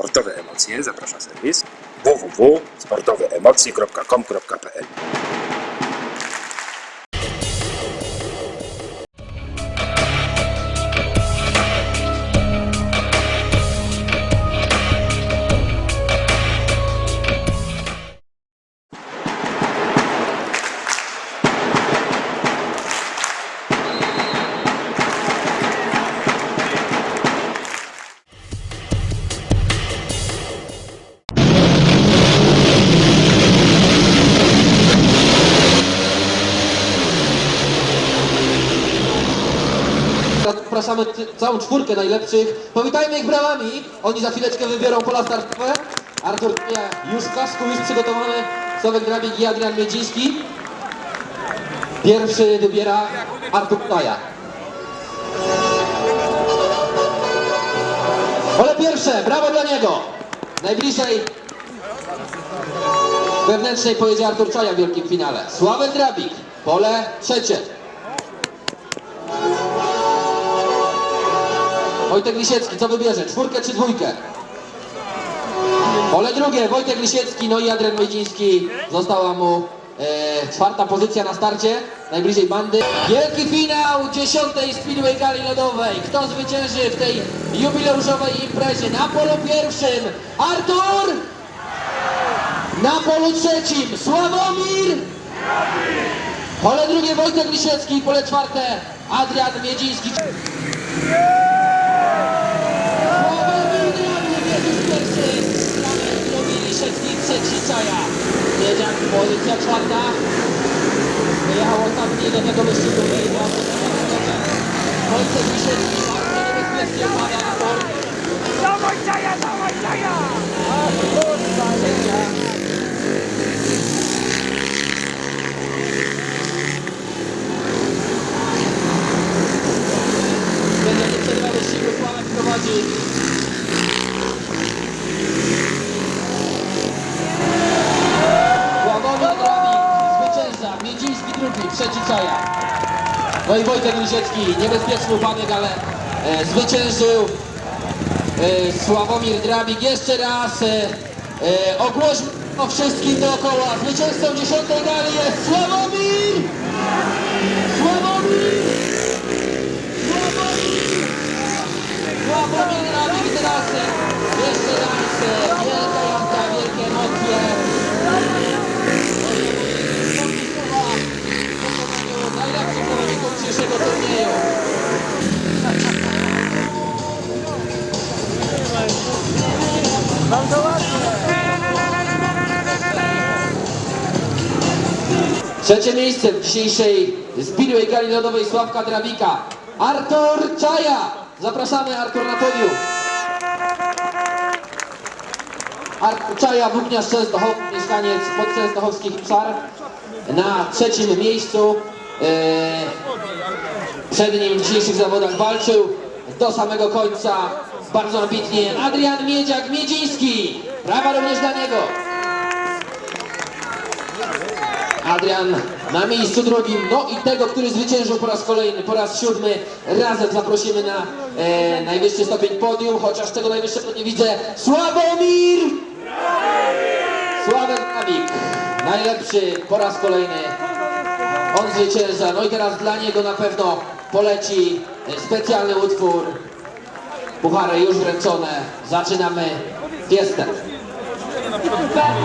Sportowe emocje zaprasza serwis www.sportoweemocje.com.pl Zapraszamy całą czwórkę najlepszych. Powitajmy ich brawami. Oni za chwileczkę wybiorą pola startowe. Artur Kania już w kasku, już przygotowany. Sławek Drabik i Adrian Miedziński. Pierwszy wybiera Artur Kania. Pole pierwsze, brawo dla niego. Najbliżej wewnętrznej pojedzie Artur Czaja w wielkim finale. Sławek Drabik, pole trzecie. Wojtek Lisiecki, co wybierze? Czwórkę czy dwójkę? Pole drugie, Wojtek Lisiecki, no i Adrian Miedziński. Została mu e, czwarta pozycja na starcie, najbliżej bandy. Wielki finał dziesiątej Speedway Gali Lodowej. Kto zwycięży w tej jubileuszowej imprezie? Na polu pierwszym Artur! Na polu trzecim Sławomir! Pole drugie Wojtek Lisiecki, pole czwarte Adrian Miedziński. Sławomir Drabik jest już pierwszy, Sławek drugi, Lisiecki trzeci, Czaja. Miedziak, pozycja czwarta. Wyjechał ostatni do tego wyścigu i ma Wojtek Lisiecki bardzo niebezpiecznie pada na tor. Dawaj Czaja, dawaj Czaja! Będzie nie przerwa wyścigu, Sławek prowadzi. Sławomir Drabik, zwycięża, Miedziński Czaja. No i Wojtek Lisiecki, niebezpieczny upadek, ale e, zwyciężył e, Sławomir Drabik. Jeszcze raz e, e, o wszystkim dookoła. Zwycięzcą dziesiątej gali jest! Sławomir! Trzecie miejsce w dzisiejszej Speedway Gali Lodowej Sławka Drabika. Artur Czaja. Zapraszamy Artur na podium. Artur Czaja, włókniarz Częstochow, mieszkaniec podczęstochowskich Psar. Na trzecim miejscu. E, przed nim w dzisiejszych zawodach walczył do samego końca. Bardzo ambitnie Adrian Miedziak Miedziński. Brawa również dla niego. Adrian na miejscu drugim, no i tego, który zwyciężył po raz kolejny, po raz siódmy, razem zaprosimy na e, najwyższy stopień podium, chociaż tego najwyższego nie widzę. Sławomir! Sławek Nabik, najlepszy po raz kolejny. On zwycięża, no i teraz dla niego na pewno poleci specjalny utwór. Puchary już wręczone, zaczynamy bad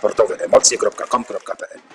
Champions. www.sportoweemocje.com.pl